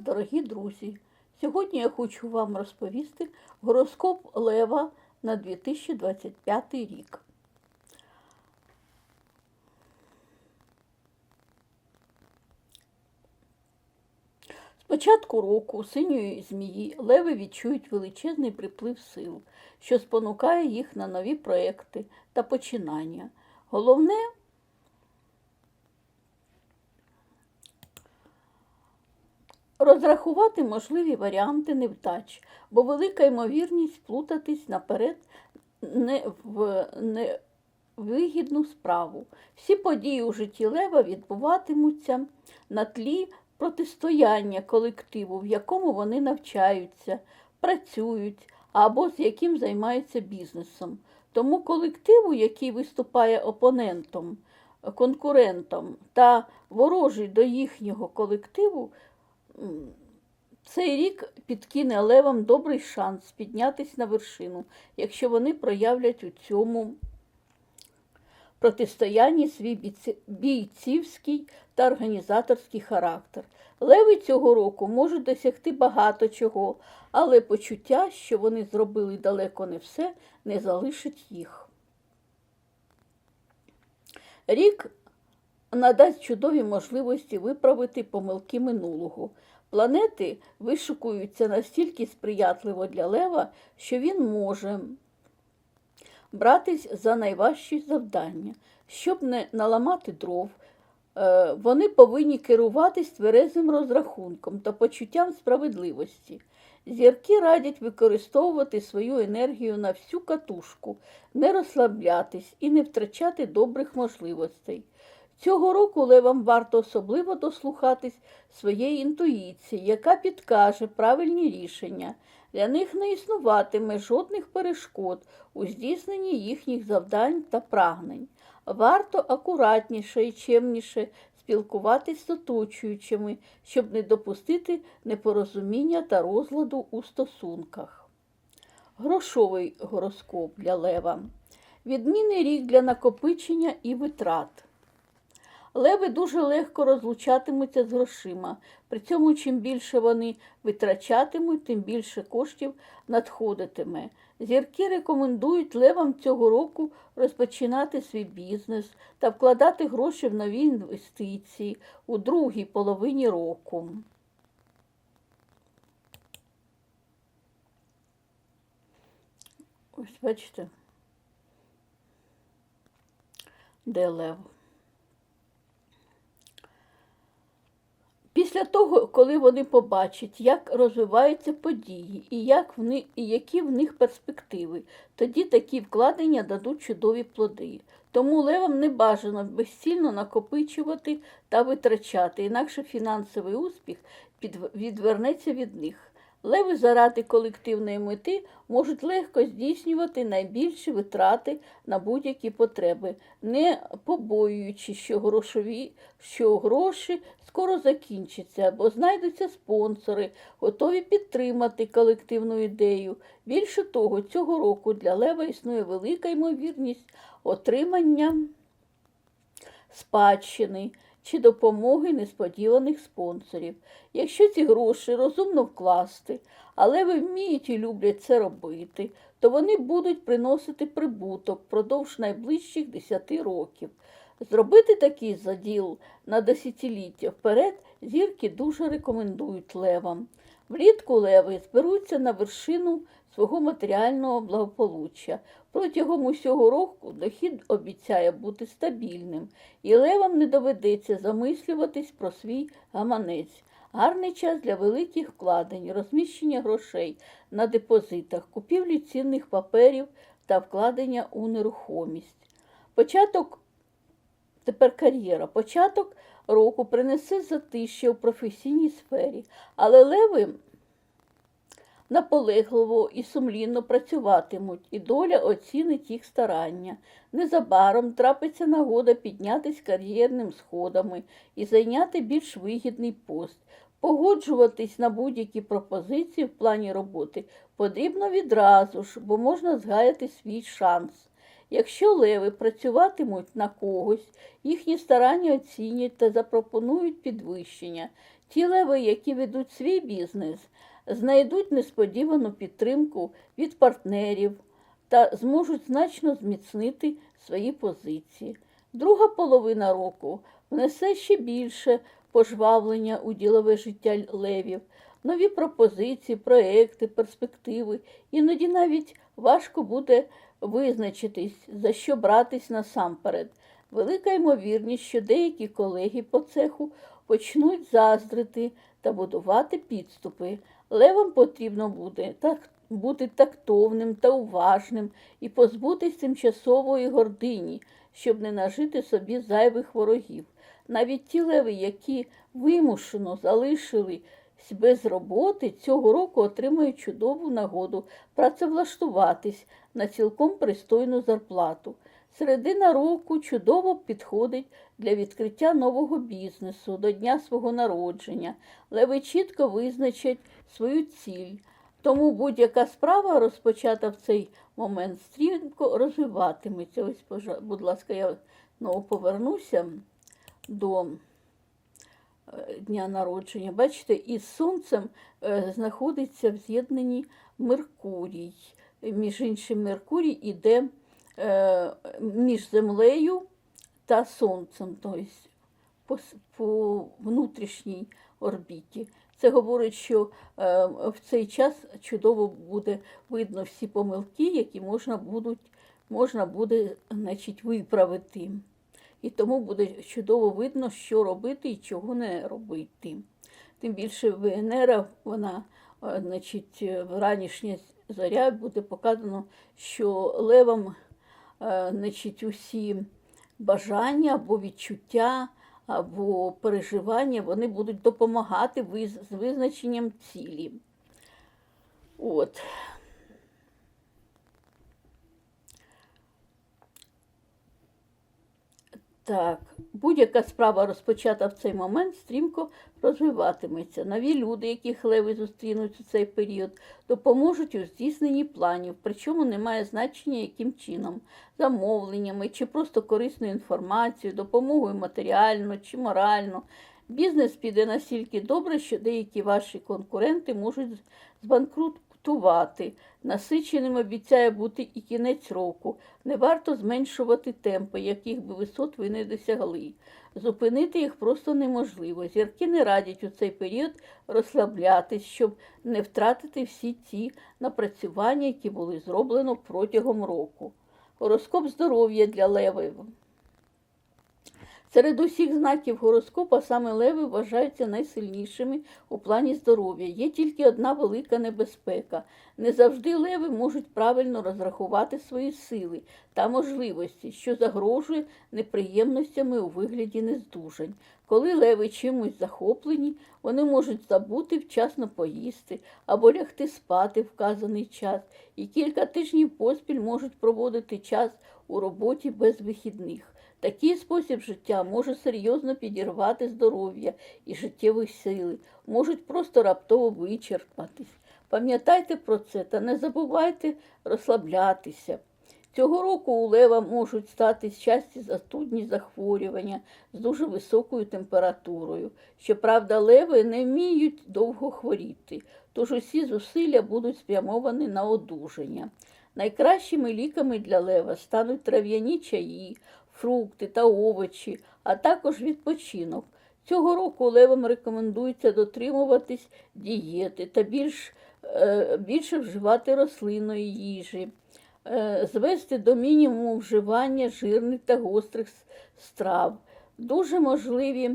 дорогі друзі! Сьогодні я хочу вам розповісти гороскоп Лева на 2025 рік. З початку року синьої змії леви відчують величезний приплив сил, що спонукає їх на нові проекти та починання. Головне розрахувати можливі варіанти невдач, бо велика ймовірність плутатись наперед не в невигідну справу. Всі події у житті Лева відбуватимуться на тлі протистояння колективу, в якому вони навчаються, працюють або з яким займаються бізнесом. Тому колективу, який виступає опонентом, конкурентом та ворожий до їхнього колективу, цей рік підкине левам добрий шанс піднятися на вершину, якщо вони проявлять у цьому протистоянні свій бійцівський та організаторський характер. Леви цього року можуть досягти багато чого, але почуття, що вони зробили далеко не все, не залишить їх. Рік надасть чудові можливості виправити помилки минулого. Планети вишукуються настільки сприятливо для Лева, що він може братись за найважчі завдання. Щоб не наламати дров, е, вони повинні керуватись тверезим розрахунком та почуттям справедливості. Зірки радять використовувати свою енергію на всю катушку, не розслаблятись і не втрачати добрих можливостей. Цього року левам варто особливо дослухатись своєї інтуїції, яка підкаже правильні рішення. Для них не існуватиме жодних перешкод у здійсненні їхніх завдань та прагнень. Варто акуратніше і чемніше спілкуватись з оточуючими, щоб не допустити непорозуміння та розладу у стосунках. Грошовий гороскоп для лева. Відмінний рік для накопичення і витрат. Леви дуже легко розлучатимуться з грошима. При цьому, чим більше вони витрачатимуть, тим більше коштів надходитиме. Зірки рекомендують левам цього року розпочинати свій бізнес та вкладати гроші в нові інвестиції у другій половині року. Ось бачите, де лев. Після того, коли вони побачать, як розвиваються події і, як в них, і які в них перспективи, тоді такі вкладення дадуть чудові плоди. Тому левам не бажано безцільно накопичувати та витрачати, інакше фінансовий успіх відвернеться від них. Леви заради колективної мети можуть легко здійснювати найбільші витрати на будь-які потреби, не побоюючи, що грошові, що гроші скоро закінчаться, бо знайдуться спонсори, готові підтримати колективну ідею. Більше того, цього року для Лева існує велика ймовірність отримання спадщини чи допомоги несподіваних спонсорів. Якщо ці гроші розумно вкласти, але ви вміють і люблять це робити, то вони будуть приносити прибуток впродовж найближчих 10 років. Зробити такий заділ на десятиліття вперед зірки дуже рекомендують левам. Влітку леви зберуться на вершину свого матеріального благополуччя. Протягом усього року дохід обіцяє бути стабільним, і левам не доведеться замислюватись про свій гаманець. Гарний час для великих вкладень, розміщення грошей на депозитах, купівлі цінних паперів та вкладення у нерухомість. Початок Тепер кар'єра. Початок року принесе затище у професійній сфері, але леви наполегливо і сумлінно працюватимуть, і доля оцінить їх старання. Незабаром трапиться нагода піднятись кар'єрним сходами і зайняти більш вигідний пост. Погоджуватись на будь-які пропозиції в плані роботи потрібно відразу ж, бо можна згаяти свій шанс. Якщо леви працюватимуть на когось, їхні старання оцінять та запропонують підвищення. Ті леви, які ведуть свій бізнес, знайдуть несподівану підтримку від партнерів та зможуть значно зміцнити свої позиції. Друга половина року внесе ще більше пожвавлення у ділове життя левів, нові пропозиції, проекти, перспективи. Іноді навіть важко буде визначитись, за що братись насамперед. Велика ймовірність, що деякі колеги по цеху почнуть заздрити та будувати підступи. Левам потрібно буде так, бути тактовним та уважним і позбутись тимчасової гордині, щоб не нажити собі зайвих ворогів. Навіть ті леви, які вимушено залишились без роботи, цього року отримають чудову нагоду працевлаштуватись на цілком пристойну зарплату. Середина року чудово підходить для відкриття нового бізнесу до дня свого народження. Леви чітко визначать свою ціль. Тому будь-яка справа, розпочата в цей момент, стрімко розвиватиметься. Ось, будь ласка, я знову повернуся до е, дня народження. Бачите, із сонцем е, знаходиться в з'єднанні Меркурій. Між іншим, Меркурій іде між землею та сонцем, тобто по, внутрішній орбіті. Це говорить, що е, в цей час чудово буде видно всі помилки, які можна, будуть, можна буде значить, виправити. І тому буде чудово видно, що робити і чого не робити. Тим більше Венера, вона, е, значить, е, в ранішнє зоря буде показано, що левам е, значить, усі бажання або відчуття, або переживання, вони будуть допомагати з визначенням цілі. От. Так, будь-яка справа розпочата в цей момент стрімко розвиватиметься. Нові люди, яких леви зустрінуть у цей період, допоможуть у здійсненні планів, причому немає значення, яким чином, замовленнями чи просто корисною інформацією, допомогою матеріально чи морально. Бізнес піде настільки добре, що деякі ваші конкуренти можуть збанкрутувати. Насиченим обіцяє бути і кінець року. Не варто зменшувати темпи, яких би висот ви не досягли. Зупинити їх просто неможливо. Зірки не радять у цей період розслаблятись, щоб не втратити всі ті напрацювання, які були зроблено протягом року. Гороскоп здоров'я для левів. Серед усіх знаків гороскопа саме леви вважаються найсильнішими у плані здоров'я. Є тільки одна велика небезпека. Не завжди леви можуть правильно розрахувати свої сили та можливості, що загрожує неприємностями у вигляді нездужань. Коли леви чимось захоплені, вони можуть забути вчасно поїсти або лягти спати вказаний час, і кілька тижнів поспіль можуть проводити час у роботі без вихідних. Такий спосіб життя може серйозно підірвати здоров'я і життєві сили, можуть просто раптово вичерпатись. Пам'ятайте про це та не забувайте розслаблятися. Цього року у лева можуть стати часті застудні захворювання з дуже високою температурою. Щоправда, леви не вміють довго хворіти, тож усі зусилля будуть спрямовані на одужання. Найкращими ліками для лева стануть трав'яні чаї, фрукти та овочі, а також відпочинок. Цього року левам рекомендується дотримуватись дієти та більш, е, більше вживати рослинної їжі, е, звести до мінімуму вживання жирних та гострих страв. Дуже можливі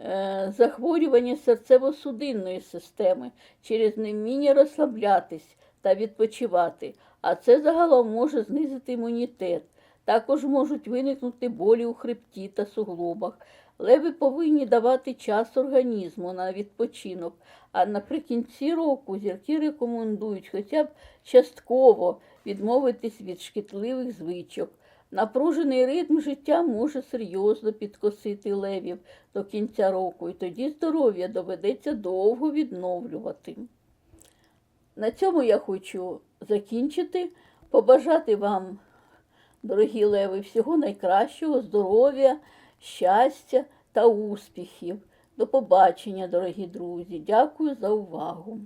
е, захворювання серцево-судинної системи через невміння розслаблятись та відпочивати, а це загалом може знизити імунітет. Також можуть виникнути болі у хребті та суглобах. Леви повинні давати час організму на відпочинок, а наприкінці року зірки рекомендують хоча б частково відмовитись від шкідливих звичок. Напружений ритм життя може серйозно підкосити левів до кінця року, і тоді здоров'я доведеться довго відновлювати. На цьому я хочу закінчити, побажати вам дорогі леви, всього найкращого, здоров'я, щастя та успіхів. До побачення, дорогі друзі. Дякую за увагу.